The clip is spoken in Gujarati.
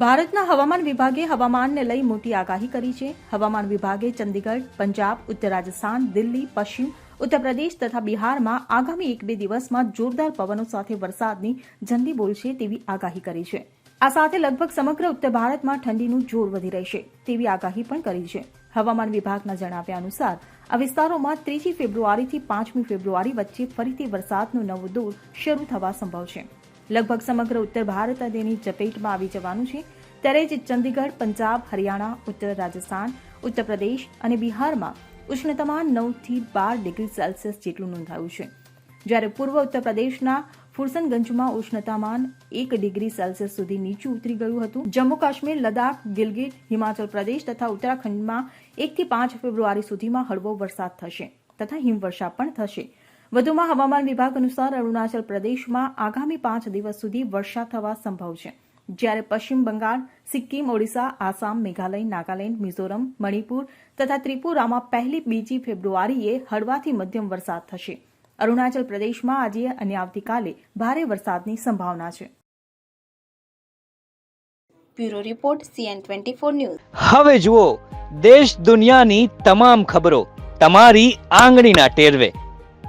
ભારતના હવામાન વિભાગે હવામાનને લઈ મોટી આગાહી કરી છે. હવામાન વિભાગે ચંદીગઢ, પંજાબ, ઉત્તર રાજસ્થાન, દિલ્હી, પશ્ચિમ ઉત્તર પ્રદેશ તથા બિહારમાં આગામી એક બે દિવસમાં જોરદાર પવનો સાથે વરસાદની ઝંડી બોલશે તેવી આગાહી કરી છે. આ સાથે લગભગ સમગ્ર ઉત્તર ભારતમાં ઠંડીનું જોર વધી રહેશે તેવી આગાહી પણ કરી છે. હવામાન વિભાગના જણાવ્યા અનુસાર, આ વિસ્તારોમાં ત્રીજી ફેબ્રુઆરીથી પાંચમી ફેબ્રુઆરી વચ્ચે ફરીથી વરસાદનો નવો દોર શરૂ થવા સંભવ છે. લગભગ સમગ્ર ઉત્તર ભારત તેની ચપેટમાં આવી જવાનું છે. ત્યારે જ ચંદીગઢ, પંજાબ, હરિયાણા, ઉત્તર રાજસ્થાન, ઉત્તર પ્રદેશ અને બિહારમાં ઉષ્ણતામાન નવથી બાર ડિગ્રી સેલ્સિયસ જેટલું નોંધાયું છે. જ્યારે પૂર્વ ઉત્તર પ્રદેશના ફુરસનગંજમાં ઉષ્ણતામાન એક ડિગ્રી સેલ્સિયસ સુધી નીચું ઉતરી ગયું હતું. જમ્મુ કાશ્મીર લદાખ ગિલગિટ, હિમાચલ પ્રદેશ તથા ઉત્તરાખંડમાં એકથી પાંચ ફેબ્રુઆરી સુધીમાં હળવો વરસાદ થશે તથા હિમવર્ષા પણ થશે. વધુમાં હવામાન વિભાગ અનુસાર અરુણાચલ પ્રદેશમાં આગામી પાંચ દિવસ સુધી વર્ષા થવા સંભવ છે. જ્યારે પશ્ચિમ બંગાળ સિક્કિમ ઓડિશા આસામ મેઘાલય નાગાલેન્ડ મિઝોરમ મણિપુર તથા ત્રિપુરામાં પહેલી બીજી ફેબ્રુઆરીએ હળવાથી મધ્યમ વરસાદ થશે. અરુણાચલ પ્રદેશમાં આજે અને આવતીકાલે ભારે વરસાદની સંભાવના છે. Bureau report CN twenty four news. હવે જુઓ દેશ દુનિયાની તમામ ખબરો તમારી આંગળીના ટેરવે.